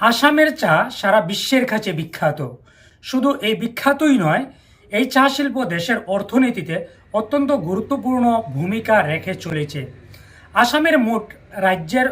আসামের চা সারা বিশ্বের কাছে বিখ্যাত। শুধু এই বিখ্যাতই নয়, এই চা শিল্প দেশের অর্থনীতিতে অত্যন্ত গুরুত্বপূর্ণ ভূমিকা রেখে চলেছে। আসামের মোট রাজ্যের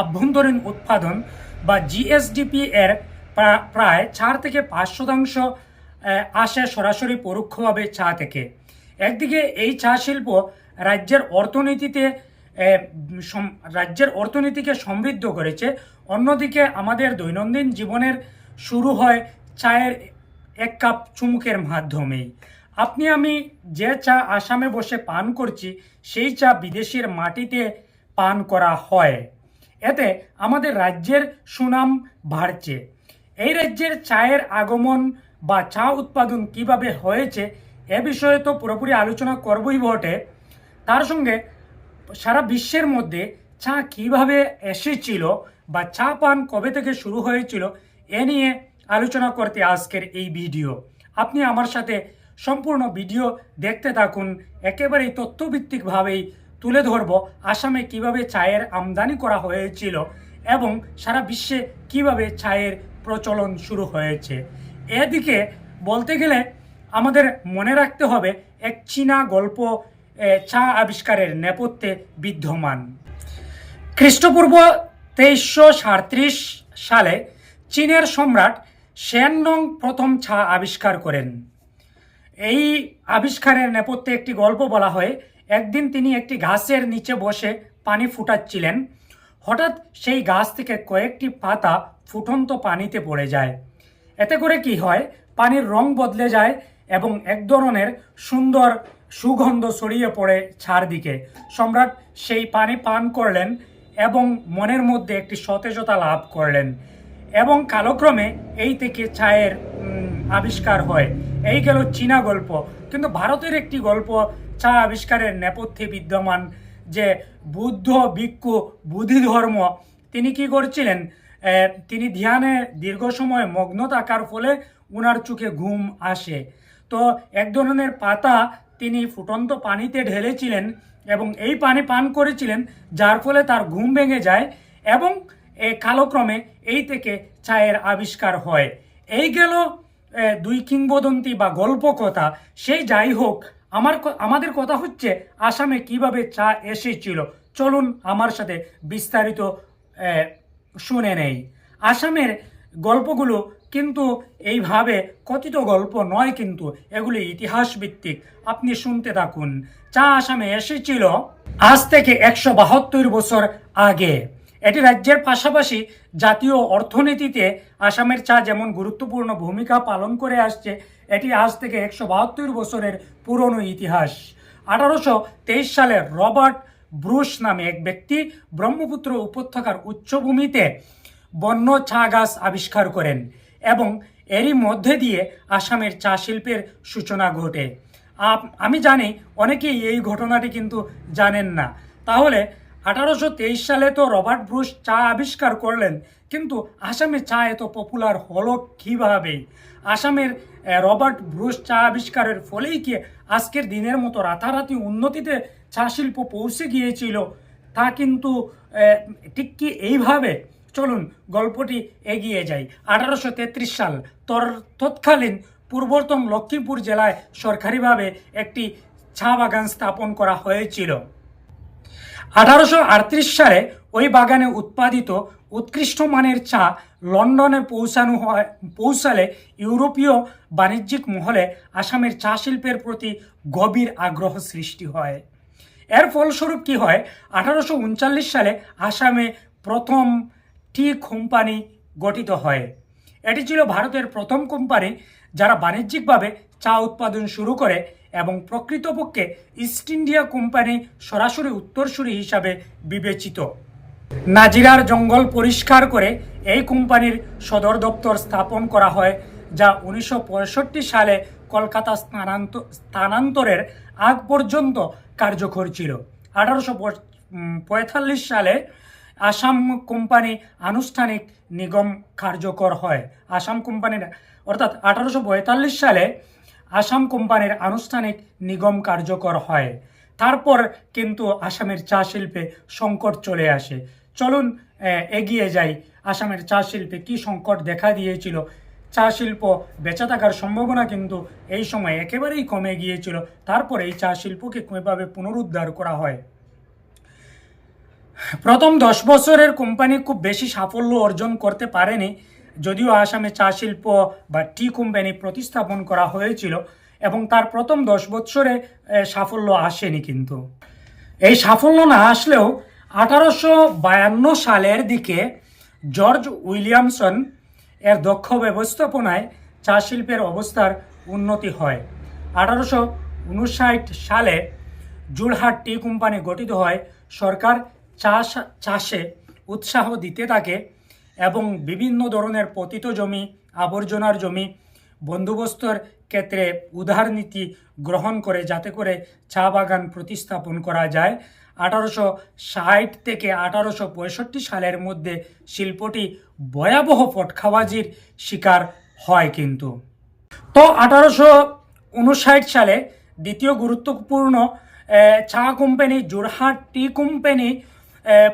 আভ্যন্তরীণ উৎপাদন বা জিএসডিপি এর প্রায় চার থেকে পাঁচ শতাংশ আসে সরাসরি পরোক্ষভাবে চা থেকে। একদিকে এই চা শিল্প রাজ্যের অর্থনীতিতে রাজ্যের অর্থনীতিকে সমৃদ্ধ করেছে। অন্যদিকে আমাদের দৈনন্দিন জীবনের শুরু হয় চায়ের এক কাপ চুমুকের মাধ্যমেই। আপনি, আমি যে চা আসামে বসে পান করছি, সেই চা বিদেশের মাটিতে পান করা হয়। এতে আমাদের রাজ্যের সুনাম বাড়ছে। এই রাজ্যের চায়ের আগমন বা চা উৎপাদন কীভাবে হয়েছে, এ বিষয়ে তো পুরোপুরি আলোচনা করবই বটে। তার সঙ্গে সারা বিশ্বের মধ্যে চা কীভাবে এসেছিল বা চা পান কবে থেকে শুরু হয়েছিল এ নিয়ে আলোচনা করতে আজকের এই ভিডিও। আপনি আমার সাথে সম্পূর্ণ ভিডিও দেখতে থাকুন, একেবারেই তথ্যভিত্তিকভাবেই তুলে ধরব আসামে কীভাবে চায়ের আমদানি করা হয়েছিল এবং সারা বিশ্বে কীভাবে চায়ের প্রচলন শুরু হয়েছে। এদিকে বলতে গেলে আমাদের মনে রাখতে হবে, এক চীনা গল্প চা আবিষ্কারের নেপথ্যে বিদ্যমান। খ্রিস্টপূর্ব তেইশশো সালে চীনের সম্রাট শেননং প্রথম চা আবিষ্কার করেন। এই আবিষ্কারের নেপথ্যে একটি গল্প বলা হয়, একদিন তিনি একটি ঘাসের নিচে বসে পানি ফুটাচ্ছিলেন। হঠাৎ সেই গাছ থেকে কয়েকটি পাতা ফুটন্ত পানিতে পড়ে যায়। এতে করে কি হয়, পানির রং বদলে যায় এবং এক ধরনের সুন্দর সুগন্ধ ছড়িয়ে পড়ে চারদিকে। সম্রাট সেই পানি পান করলেন এবং মনের মধ্যে একটি সতেজতা লাভ করলেন। এবং কালক্রমে এই থেকে চায়ের আবিষ্কার হয়। এই গেল চীনা গল্প। কিন্তু ভারতের একটি গল্প চা আবিষ্কারের নেপথ্যে বিদ্যমান যে বুদ্ধ, ভিক্ষু বুদ্ধি ধর্ম তিনি কি করছিলেন? তিনি ধ্যানে দীর্ঘ সময় মগ্ন থাকার ফলে উনার চোখে ঘুম আসে। তো এক ধরনের পাতা তিনি ফুটন্ত পানিতে ঢেলেছিলেন এবং এই পানি পান করেছিলেন, যার ফলে তার ঘুম ভেঙে যায় এবং এ কালক্রমে এই থেকে চায়ের আবিষ্কার হয়। এই গেল দুই কিংবদন্তি বা গল্প কথা সেই যাই হোক, আমার আমাদের কথা হচ্ছে আসামে কীভাবে চা এসেছিল। চলুন আমার সাথে বিস্তারিত শুনে নেই। আসামের গল্পগুলো কিন্তু এইভাবে কথিত গল্প নয় কিন্তু, এগুলি ইতিহাস ভিত্তিক আপনি শুনতে থাকুন। চা আসামে এসেছিল আজ থেকে একশো বাহাত্তর বছর আগে। এটি রাজ্যের পাশাপাশি জাতীয় অর্থনীতিতে আসামের চা যেমন গুরুত্বপূর্ণ ভূমিকা পালন করে আসছে, এটি আজ থেকে একশো বাহাত্তর বছরের পুরনো ইতিহাস। আঠারোশো তেইশ সালে রবার্ট ব্রুশ নামে এক ব্যক্তি ব্রহ্মপুত্র উপত্যকার উচ্চভূমিতে বন্য চা গাছ আবিষ্কার করেন। এবং এরই মধ্যে দিয়ে আসামের চা শিল্পের সূচনা ঘটে। আমি জানি অনেকেই এই ঘটনাটি কিন্তু জানেন না। তাহলে আঠারোশো তেইশ সালে তো রবার্ট ব্রুশ চা আবিষ্কার করলেন, কিন্তু আসামে চা এত পপুলার হলো কীভাবে? আসামের রবার্ট ব্রুশ চা আবিষ্কারের ফলেই কি আজকের দিনের মতো রাতারাতি উন্নতিতে চা শিল্প পৌঁছে গিয়েছিল? তা কিন্তু ঠিক কি এইভাবে? চলুন গল্পটি এগিয়ে যাই। আঠারোশো তেত্রিশ সাল তর, তৎকালীন পূর্বতন লক্ষ্মীপুর জেলায় সরকারিভাবে একটি চা বাগান স্থাপন করা হয়েছিল। আঠারোশো আটত্রিশ সালে ওই বাগানে উৎপাদিত উৎকৃষ্ট মানের চা লন্ডনে পৌঁছানো হয়, পৌঁছালে ইউরোপীয় বাণিজ্যিক মহলে আসামের চা শিল্পের প্রতি গভীর আগ্রহ সৃষ্টি হয়। এর ফলস্বরূপ কি হয়? আঠারোশো উনচল্লিশ সালে আসামে প্রথম টি কোম্পানি গঠিত হয়। এটি ছিল ভারতের প্রথম কোম্পানি যারা বাণিজ্যিকভাবে চা উৎপাদন শুরু করে এবং প্রকৃতপক্ষে ইস্ট ইন্ডিয়া কোম্পানি সরাসরি উত্তরসূরি হিসাবে বিবেচিত। নাজিরার জঙ্গল পরিষ্কার করে এই কোম্পানির সদর দপ্তর স্থাপন করা হয়, যা উনিশশো পঁয়ষট্টি সালে কলকাতা স্থানান্ত স্থানান্তরের আগ পর্যন্ত কার্যকর ছিল। আঠারোশো পঁয়তাল্লিশ সালে আসাম কোম্পানি আনুষ্ঠানিক নিগম কার্যকর হয়। আসাম কোম্পানির, অর্থাৎ আঠারোশো পঁয়তাল্লিশ সালে আসাম কোম্পানির আনুষ্ঠানিক নিগম কার্যকর হয়। তারপর কিন্তু আসামের চা শিল্পে সংকট চলে আসে। চলুন এগিয়ে যাই। আসামের চা শিল্পে কী সংকট দেখা দিয়েছিল? চা শিল্প বেঁচে থাকার সম্ভাবনা কিন্তু এই সময় একেবারেই কমে গিয়েছিল। তারপরে এই চা শিল্পকে কীভাবে পুনরুদ্ধার করা হয়? প্রথম দশ বছরের কোম্পানি খুব বেশি সাফল্য অর্জন করতে পারেনি, যদিও আসামে চা শিল্প বা টি কোম্পানি প্রতিস্থাপন করা হয়েছিল এবং তার প্রথম দশ বছরে সাফল্য আসেনি কিন্তু। এই সাফল্য না আসলেও আঠারোশো বায়ান্ন সালের দিকে জর্জ উইলিয়ামসন এর দক্ষ ব্যবস্থাপনায় চা শিল্পের অবস্থার উন্নতি হয়। আঠারোশো উনষাট সালে জুলহাট টি কোম্পানি গঠিত হয় সরকার চাষ, চাষে উৎসাহ দিতে থাকে এবং বিভিন্ন ধরনের পতিত জমি, আবর্জনার জমি, বন্দোবস্তর ক্ষেত্রে উদার নীতি গ্রহণ করে যাতে করে চা বাগান প্রতিস্থাপন করা যায়। আঠারোশো ষাট থেকে আঠারোশো পঁয়ষট্টি সালের মধ্যে শিল্পটি ভয়াবহ পটখাবাজির শিকার হয় কিন্তু। তো আঠারোশো উনষাট সালে দ্বিতীয় গুরুত্বপূর্ণ চা কোম্পানি জোরহাট টি কোম্পানি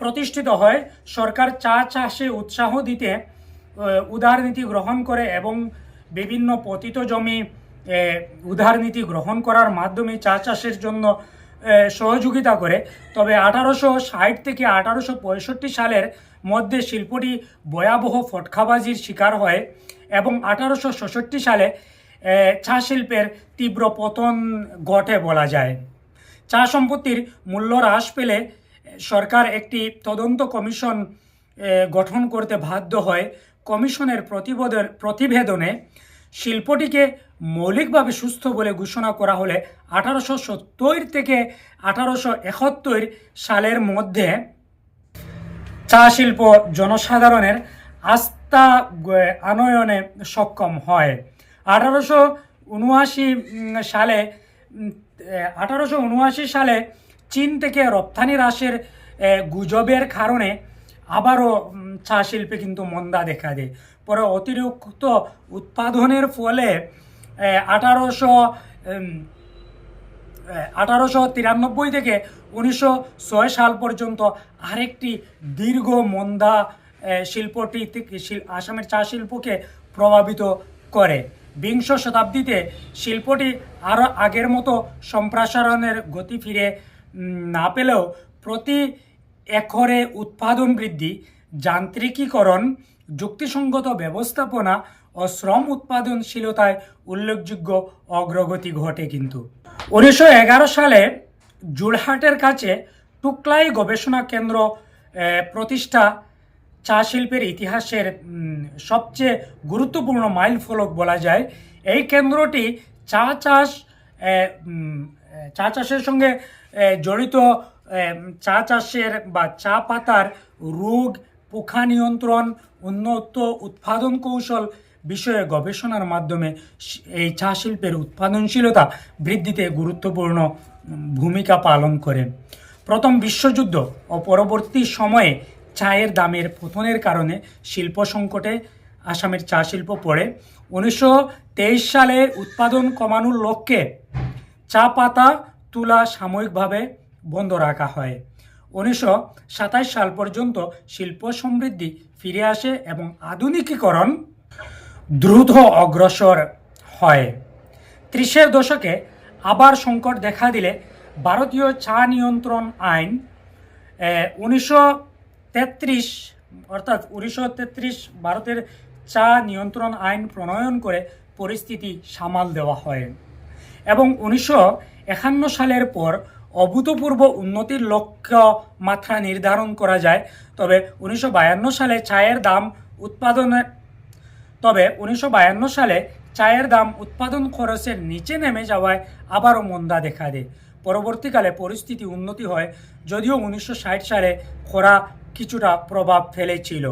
প্রতিষ্ঠিত হয়। সরকার চা চাষে উৎসাহ দিতে আহ, উদারনীতি গ্রহণ করে এবং বিভিন্ন পতিত জমি আহ, উদারনীতি গ্রহণ করার মাধ্যমে চা চাষের জন্য সহযোগিতা করে। তবে আঠারোশো ষাট থেকে আঠারোশো পঁয়ষট্টি সালের মধ্যে শিল্পটি ভয়াবহ ফটকাবাজির শিকার হয় এবং আঠারোশো ষষট্টি সালে চা শিল্পের তীব্র পতন ঘটে বলা যায়। চা সম্পত্তির মূল্য হ্রাস পেলে সরকার একটি তদন্ত কমিশন গঠন করতে বাধ্য হয়। কমিশনের প্রতিবেদন, প্রতিবেদনে শিল্পটিকে মৌলিকভাবে সুস্থ বলে ঘোষণা করা হলে আঠারোশো সত্তর থেকে আঠারোশো একাত্তর সালের মধ্যে চা শিল্প জনসাধারণের আস্থা আনয়নে সক্ষম হয়। আঠারোশো উনআশি সালে আঠারোশো উনআশি সালে চীন থেকে রপ্তানি হ্রাসের গুজবের কারণে আবারও চা শিল্পে কিন্তু মন্দা দেখা দেয়। পরে অতিরিক্ত উৎপাদনের ফলে আঠারোশো আঠারোশো তিরানব্বই থেকে উনিশশো ছয় সাল পর্যন্ত আরেকটি দীর্ঘ মন্দা শিল্পটি আসামের চা শিল্পকে প্রভাবিত করে। বিংশ শতাব্দীতে শিল্পটি আরও আগের মতো সম্প্রসারণের গতি ফিরে না পেলেও প্রতি একরে উৎপাদন বৃদ্ধি, যান্ত্রিকীকরণ, যুক্তিসঙ্গত ব্যবস্থাপনা ও শ্রম উৎপাদনশীলতায় উল্লেখযোগ্য অগ্রগতি ঘটে কিন্তু। উনিশশো এগারো সালে জুলহাটের কাছে টুকলাই গবেষণা কেন্দ্র প্রতিষ্ঠা চা শিল্পের ইতিহাসের সবচেয়ে গুরুত্বপূর্ণ মাইল ফলক বলা যায়। এই কেন্দ্রটি চা চাষ চা চাষের সঙ্গে জড়িত চা চাষের বা চা পাতার রোগ পোকা নিয়ন্ত্রণ, উন্নত উৎপাদন কৌশল বিষয়ে গবেষণার মাধ্যমে এই চা শিল্পের উৎপাদনশীলতা বৃদ্ধিতে গুরুত্বপূর্ণ ভূমিকা পালন করে। প্রথম বিশ্বযুদ্ধ ও পরবর্তী সময়ে চায়ের দামের পতনের কারণে শিল্প সংকটে আসামের চা শিল্প পড়ে। উনিশশো তেইশ সালে উৎপাদন কমানোর লক্ষ্যে চা পাতা তুলা সাময়িকভাবে বন্ধ রাখা হয়। উনিশশো সাতাশ সাল পর্যন্ত শিল্প সমৃদ্ধি ফিরে আসে এবং আধুনিকীকরণ দ্রুত অগ্রসর হয়। ত্রিশের দশকে আবার সংকট দেখা দিলে ভারতীয় চা নিয়ন্ত্রণ আইন উনিশশো তেত্রিশ, অর্থাৎ উনিশশো তেত্রিশ ভারতের চা নিয়ন্ত্রণ আইন প্রণয়ন করে পরিস্থিতি সামাল দেওয়া হয়। এবং উনিশশো একান্ন সালের পর অভূতপূর্ব উন্নতির লক্ষ্য মাত্রা নির্ধারণ করা যায়। তবে উনিশশো বায়ান্ন সালে চায়ের দাম উৎপাদনের তবে উনিশশো বায়ান্ন সালে চায়ের দাম উৎপাদন খরচের নিচে নেমে যাওয়ায় আবারও মন্দা দেখা দেয়। পরবর্তীকালে পরিস্থিতি উন্নতি হয়, যদিও উনিশশো ষাট সালে খরা কিছুটা প্রভাব ফেলেছিল।